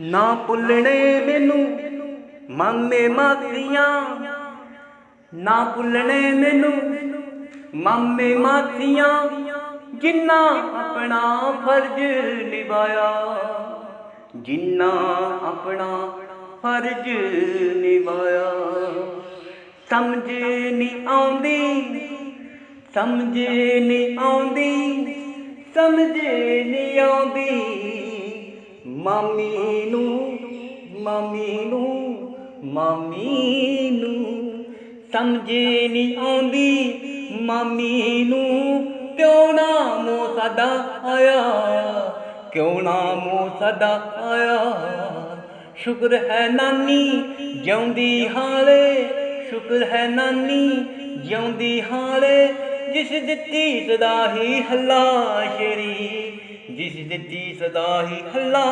ਨਾ ਭੁੱਲਣੇ ਮੈਨੂੰ, ਮਾਮੇ ਮਾਸੀਆਂ। ਨਾ ਭੁੱਲਣੇ ਮੈਨੂੰ, ਮਾਮੇ ਮਾਸੀਆਂ, ਜਿੰਨਾ ਆਪਣਾ ਫਰਜ਼ ਨਿਭਾਇਆ। ਜਿੰਨਾ ਆਪਣਾ ਫਰਜ਼ ਨਿਭਾਇਆ। ਸਮਝ ਨਹੀਂ ਆਉਂਦੀ, ਸਮਝ ਨਹੀਂ ਆਉਂਦੀ, ਸਮਝ ਨਹੀਂ ਆਉਂਦੀ। ਮਾਮੀ ਨੂੰ ਮਾਮੀ ਨੂੰ ਮਾਮੀ ਨੂੰ ਸਮਝ ਨਹੀਂ ਆਉਂਦੀ ਮਾਮੀ ਨੂੰ ਕਿਉਂ ਨਾ ਮੋ ਸਦਾ ਆਇਆ ਕਿਉਂ ਨਾ ਮੋ ਸਦਾ ਆਇਆ ਸ਼ੁਕਰ ਹੈ ਨਾਨੀ ਜਿਉਂਦੀ ਹਾਲੇ ਸ਼ੁਕਰ ਹੈ ਨਾਨੀ ਜਿਉਂਦੀ ਹਾਲੇ ਜਿਸ ਦਿੱਤੀ ਸਦਾ ਹੀ ਹੱਲਾ ਸ਼ੇਰੀ ਜਿਸ ਦਿੱਤੀ ਸਦਾ ਹੀ ਹੱਲਾ